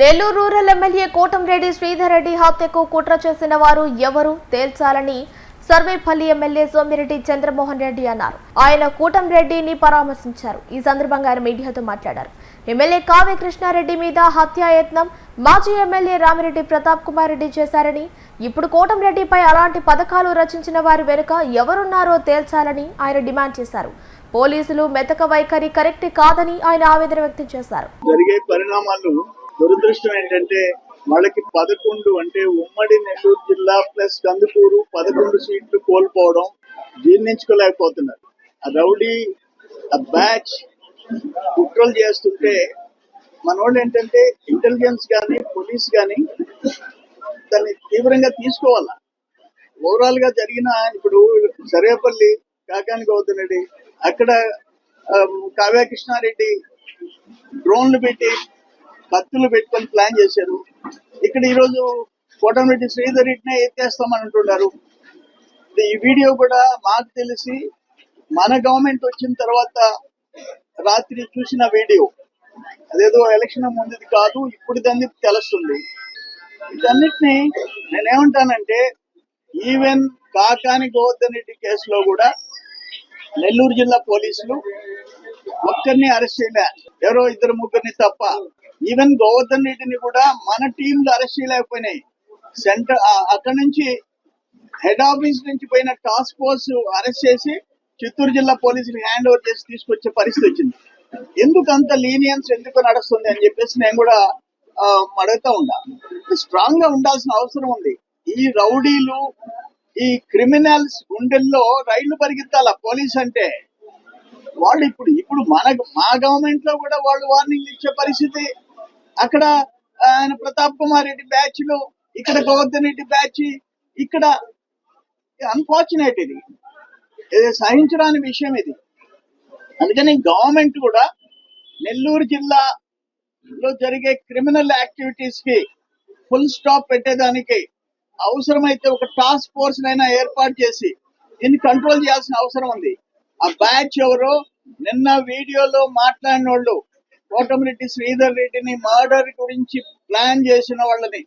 Nellore rural MLA Kotamreddy Sridhar Reddy హత్యకు కుట్ర చేసిన వారు ఎవరు తేల్చాలని సర్వేపల్లి ఎమ్మెల్యే సోమిరెడ్డి చంద్రమోహన్ రెడ్డి అన్నారు. ఆయన కూటంరెడ్డిని పరామర్శించారు. ఈ సందర్భంగా ఆయన మీడియాతో మాట్లాడారు. ఎమ్మెల్యే కావ్య కృష్ణారెడ్డి మీద హత్యాయత్నం మాజీ ఎమ్మెల్యే రామిరెడ్డి ప్రతాప్ కుమార్ రెడ్డి చేశారని ఇప్పుడు కోటంరెడ్డిపై అలాంటి పథకాలు రచించిన వారి వెనుక ఎవరున్నారో తేల్చాలని ఆయన డిమాండ్ చేశారు. పోలీసులు మెతక వైఖరి కరెక్ట్ కాదని ఆయన ఆవేదన వ్యక్తం చేశారు. జరిగే పరిణామాలు దురదృష్టం ఏంటంటే వాళ్ళకి పదకొండు అంటే ఉమ్మడి నెల్లూరు జిల్లా ప్లస్ కందుకూరు పదకొండు సీట్లు కోల్పోవడం జీర్ణించుకోలేకపోతున్నారు. ఆ రౌడీ ఆ బ్యాచ్ కుట్రలు చేస్తుంటే మన వాళ్ళు ఏంటంటే ఇంటెలిజెన్స్ కానీ పోలీస్ కానీ దాన్ని తీవ్రంగా తీసుకోవాలా? ఓవరాల్గా జరిగిన ఇప్పుడు సరేపల్లి కాకాని గౌతమ్ రెడ్డి అక్కడ కావ్య కృష్ణారెడ్డి డ్రోన్లు పెట్టి కత్తులు పెట్టుకొని ప్లాన్ చేశారు. ఇక్కడ ఈరోజు కోటమిరెడ్డి శ్రీధర్ రెడ్డినే ఎత్తేస్తామని అంటున్నారు ఈ వీడియో కూడా మాకు తెలిసి మన గవర్నమెంట్ వచ్చిన తర్వాత రాత్రి చూసిన వీడియో. అదేదో ఎలక్షన్ ముందుది కాదు ఇప్పుడు దాన్ని తెలుస్తుంది. వీటన్నిటిని నేనేమంటానంటే ఈవెన్ కాకాని గోవర్ధన్ రెడ్డి కేసులో కూడా నెల్లూరు జిల్లా పోలీసులు ఒక్కరిని అరెస్ట్ చేయలే. ఎవరో ఇద్దరు ముగ్గురిని తప్ప ఈవెన్ గోవర్ధన్ రెడ్డిని కూడా మన టీంలు అరెస్ట్ చేయలేకపోయినాయి. సెంటర్ అక్కడ నుంచి హెడ్ ఆఫీస్ నుంచి పోయిన టాస్క్ ఫోర్స్ అరెస్ట్ చేసి చిత్తూరు జిల్లా పోలీసులు హ్యాండ్ ఓవర్ చేసి తీసుకొచ్చే పరిస్థితి వచ్చింది. ఎందుకు అంత లీనియన్స్ ఎందుకు నడుస్తుంది అని చెప్పేసి నేను కూడా అడుగుతా ఉన్నా. స్ట్రాంగ్గా ఉండాల్సిన అవసరం ఉంది. ఈ రౌడీలు ఈ క్రిమినల్స్ గుండెల్లో రైళ్ళు పరిగెత్తాల పోలీస్ అంటే? వాళ్ళు ఇప్పుడు ఇప్పుడు మన మా గవర్నమెంట్లో కూడా వాళ్ళు వార్నింగ్ ఇచ్చే పరిస్థితి. అక్కడ ఆయన ప్రతాప్ కుమార్ రెడ్డి బ్యాచ్లో ఇక్కడ గోవర్ధన్ రెడ్డి బ్యాచ్ ఇక్కడ అన్ఫార్చునేట్ ఇది. ఇది సహించడానికి విషయం ఇది. అందుకని గవర్నమెంట్ కూడా నెల్లూరు జిల్లాలో జరిగే క్రిమినల్ యాక్టివిటీస్కి ఫుల్ స్టాప్ పెట్టేదానికి అవసరమైతే ఒక టాస్క్ ఫోర్స్ అయినా ఏర్పాటు చేసి దీన్ని కంట్రోల్ చేయాల్సిన అవసరం ఉంది. ఆ బ్యాచ్ ఎవరో నిన్న వీడియోలో మాట్లాడిన వాళ్ళు కోటమిరెడ్డి శ్రీధర్ రెడ్డిని మర్డర్ గురించి ప్లాన్ చేసిన వాళ్ళని.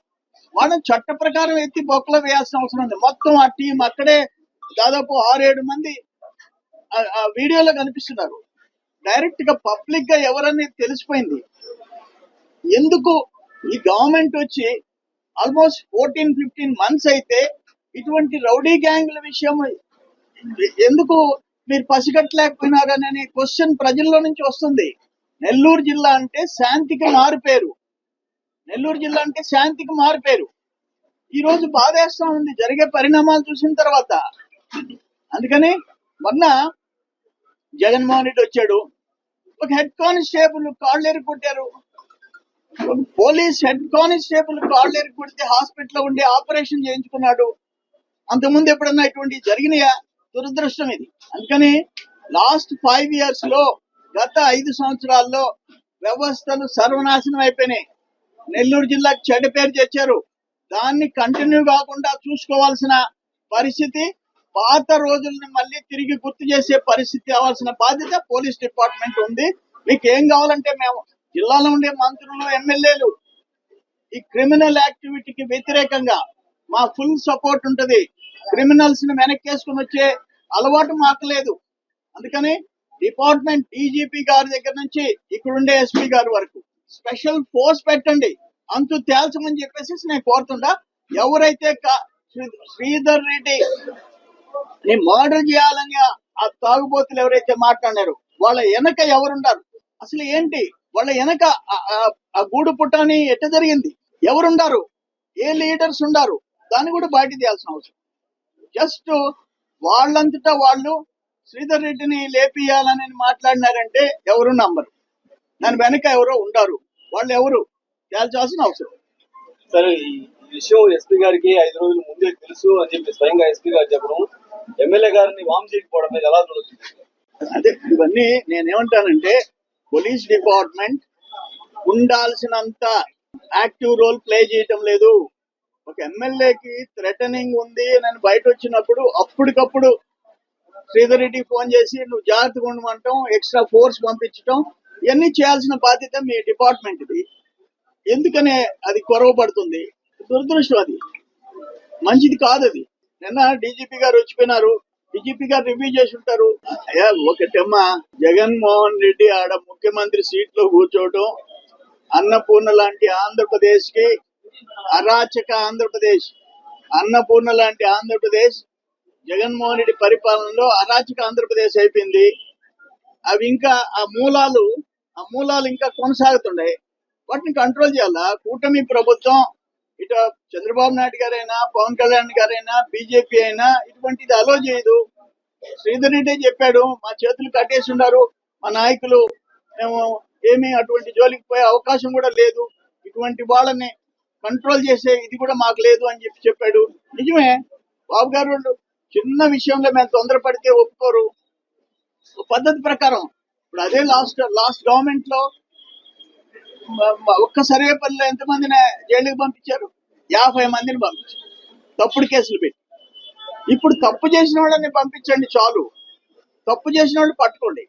వాళ్ళని చట్ట ప్రకారం ఎత్తి బొక్కలో వేయాల్సిన అవసరం ఉంది. మొత్తం ఆ టీం అక్కడే దాదాపు ఆరేడు మంది ఆ- వీడియోలో కనిపిస్తున్నారు. డైరెక్ట్గా పబ్లిక్గా ఎవరని తెలిసిపోయింది. ఎందుకు ఈ గవర్నమెంట్ వచ్చి ఆల్మోస్ట్ ఫోర్టీన్ ఫిఫ్టీన్ మంత్స్ అయితే ఇటువంటి రౌడీ గ్యాంగ్ల విషయం ఎందుకు మీరు పసిగట్టలేకపోయినారనే క్వశ్చన్ ప్రజల్లో నుంచి వస్తుంది. నెల్లూరు జిల్లా అంటే శాంతికి మారుపేరు. నెల్లూరు జిల్లా అంటే శాంతికి మారుపేరు. ఈ రోజు బాధేస్తా ఉంది. జరిగే పరిణామాలు చూసిన తర్వాత. అందుకని మొన్న జగన్మోహన్ రెడ్డి వచ్చాడు. ఒక హెడ్ కానిస్టేబుల్ కాళ్ళేరు కొట్టారు. పోలీస్ హెడ్ కానిస్టేబుల్ కాళ్ళేరు కొడితే హాస్పిటల్లో ఉండి ఆపరేషన్ చేయించుకున్నాడు. అంతకుముందు ఎప్పుడన్నా ఇటువంటి జరిగినాయా? దురదృష్టం ఇది. అందుకని లాస్ట్ ఫైవ్ ఇయర్స్లో గత ఐదు సంవత్సరాల్లో వ్యవస్థలు సర్వనాశనం అయిపోయినాయి. నెల్లూరు జిల్లాకు చెడ్డ పేరు తెచ్చారు. దాన్ని కంటిన్యూ కాకుండా చూసుకోవాల్సిన పరిస్థితి పాత రోజుల్ని మళ్ళీ తిరిగి గుర్తు చేసే పరిస్థితి అవ్వాల్సిన బాధ్యత పోలీస్ డిపార్ట్మెంట్ ఉంది. మీకు ఏం కావాలంటే మేము జిల్లాలో ఉండే మంత్రులు ఎమ్మెల్యేలు ఈ క్రిమినల్ యాక్టివిటీకి వ్యతిరేకంగా మా ఫుల్ సపోర్ట్ ఉంటుంది. క్రిమినల్స్ని వెనక్కేసుకుని వచ్చే అలవాటు మాకు లేదు. అందుకని డిపార్ట్మెంట్ డీజీపీ గారి దగ్గర నుంచి ఇక్కడుండే ఎస్పీ గారి వరకు. స్పెషల్ ఫోర్స్ పెట్టండి. అంతు తేల్చమని చెప్పేసి నేను కోరుతుండా. ఎవరైతే శ్రీధర్ రెడ్డి ని మర్డర్ చేయాలని ఆ- తాగుబోతులు ఎవరైతే మాట్లాడారు వాళ్ళ వెనక ఎవరుండారు? అసలు ఏంటి? వాళ్ళ వెనక ఆ- ఆ గూడు పుట్టని ఎట్ట జరిగింది? ఎవరుండారు? ఏ లీడర్స్ ఉండారు? దాన్ని కూడా బయట తీయాల్సిన అవసరం. జస్ట్ వాళ్ళంతటా వాళ్ళు శ్రీధర్ రెడ్డిని లేపియాలని మాట్లాడినారంటే ఎవరు నమ్మరు. దాని వెనక ఎవరో ఉండారు. వాళ్ళు ఎవరు? తేల్చాల్సిన అవసరం. సరే ఈ విషయం ఎస్పీ గారికి ఐదు రోజుల ముందే తెలుసు అని చెప్పి స్వయంగా ఎస్పీ గారు చెప్పడం ఎమ్మెల్యే గారిని వామ్ చేయకపోవడం మీద ఎలా చూడొచ్చు? అదే ఇవన్నీ నేనేమంటానంటే పోలీస్ డిపార్ట్మెంట్ ఉండాల్సినంత యాక్టివ్ రోల్ ప్లే చేయటం లేదు. ఒక ఎమ్మెల్యేకి థ్రెటనింగ్ ఉంది నేను బయట వచ్చినప్పుడు అప్పటికప్పుడు శ్రీధర్ రెడ్డి ఫోన్ చేసి నువ్వు జాగ్రత్తగా ఉండమంటాం ఎక్స్ట్రా ఫోర్స్ పంపించటం ఇవన్నీ చేయాల్సిన బాధ్యత మీ డిపార్ట్మెంట్ ఇది ఎందుకనే అది కొరవపడుతుంది దురదృష్టం అది. మంచిది కాదు అది. నిన్న డీజీపీ గారు వచ్చిపోయినారు. డీజీపీ గారు రివ్యూ చేసి ఉంటారు. అయ్యా ఒకటమ్మా జగన్మోహన్ రెడ్డి ఆడ ముఖ్యమంత్రి సీట్లో కూర్చోవటం అన్నపూర్ణ లాంటి ఆంధ్రప్రదేశ్కి అరాచక ఆంధ్రప్రదేశ్. అన్నపూర్ణ లాంటి ఆంధ్రప్రదేశ్ జగన్మోహన్ రెడ్డి పరిపాలనలో అరాచక ఆంధ్రప్రదేశ్ అయిపోయింది. అవి ఇంకా ఆ మూలాలు ఆ మూలాలు ఇంకా కొనసాగుతున్నాయి వాటిని కంట్రోల్ చేయాలా? కూటమి ప్రభుత్వం ఇటు చంద్రబాబు నాయుడు గారైనా పవన్ కళ్యాణ్ గారైనా బీజేపీ అయినా ఇటువంటిది అలో చేయదు. శ్రీధర్ రెడ్డి చెప్పాడు మా చేతులు కట్టేసి ఉన్నారు మా నాయకులు మేము ఏమీ అటువంటి జోలికి పోయే అవకాశం కూడా లేదు. ఇటువంటి వాళ్ళని కంట్రోల్ చేసే ఇది కూడా మాకు లేదు అని చెప్పి చెప్పాడు. నిజమే? బాబు గారు చిన్న విషయంలో మేము తొందరపడితే ఒప్పుకోరు. ఒక పద్ధతి ప్రకారం. ఇప్పుడు అదే లాస్ట్ లాస్ట్ గవర్నమెంట్లో మ- మ- ఒక్క సర్వేపల్లిలో ఎంతమందిని జైలుకి పంపించారు? యాభై మందిని పంపించారు. తప్పుడు కేసులు పెట్టి. ఇప్పుడు తప్పు చేసిన వాళ్ళని పంపించండి చాలు. తప్పు చేసిన వాళ్ళు పట్టుకోండి.